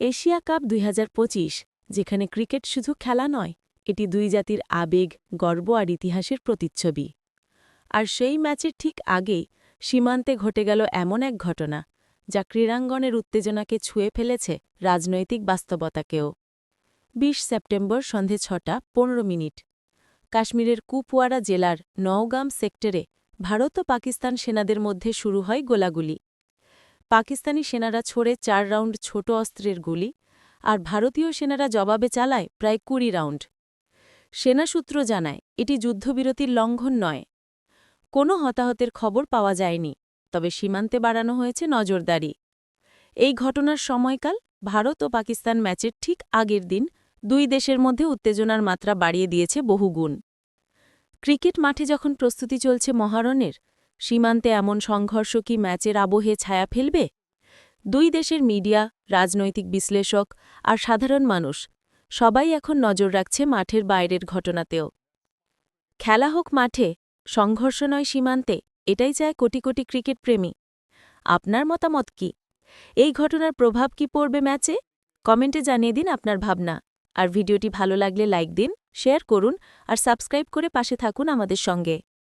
Asia cup দুই হাজার পঁচিশ, যেখানে ক্রিকেট শুধু খেলা নয়, এটি দুই জাতির আবেগ, গর্ব আর ইতিহাসের প্রতিচ্ছবি। আর সেই ম্যাচের ঠিক আগেই সীমান্তে ঘটে গেল এমন এক ঘটনা, যা ক্রীড়াঙ্গনের উত্তেজনাকে ছুঁয়ে ফেলেছে রাজনৈতিক বাস্তবতাকেও। ২০ সেপ্টেম্বর সন্ধে ছটা পনেরো মিনিট। কাশ্মীরের কুপওয়ারা জেলার নওগাম সেক্টরে ভারত ও পাকিস্তান সেনাদের মধ্যে শুরু হয় গোলাগুলি। পাকিস্তানি সেনারা ছোড়ে চার রাউন্ড ছোট অস্ত্রের গুলি আর ভারতীয় সেনারা জবাবে চালায় প্রায় কুড়ি রাউন্ড। সেনাসূত্র জানায়, এটি যুদ্ধবিরতির লঙ্ঘন নয়। কোনো হতাহতের খবর পাওয়া যায়নি, তবে সীমান্তে বাড়ানো হয়েছে নজরদারি। এই ঘটনার সময়কাল ভারত ও পাকিস্তান ম্যাচের ঠিক আগের দিন দুই দেশের মধ্যে উত্তেজনার মাত্রা বাড়িয়ে দিয়েছে বহুগুণ। ক্রিকেট মাঠে যখন প্রস্তুতি চলছে মহারণের, সীমান্তে এমন সংঘর্ষ কি ম্যাচের আবহে ছায়া ফেলবে? দুই দেশের মিডিয়া, রাজনৈতিক বিশ্লেষক আর সাধারণ মানুষ সবাই এখন নজর রাখছে মাঠের বাইরের ঘটনাতেও। খেলা হোক মাঠে, সংঘর্ষ নয় সীমান্তে, এটাই চায় কোটি কোটি ক্রিকেট প্রেমী। আপনার মতামত কি? এই ঘটনার প্রভাব কি পড়বে ম্যাচে? কমেন্টে জানিয়ে দিন আপনার ভাবনা। আর ভিডিওটি ভালো লাগলে লাইক দিন, শেয়ার করুন আর সাবস্ক্রাইব করে পাশে থাকুন আমাদের সঙ্গে।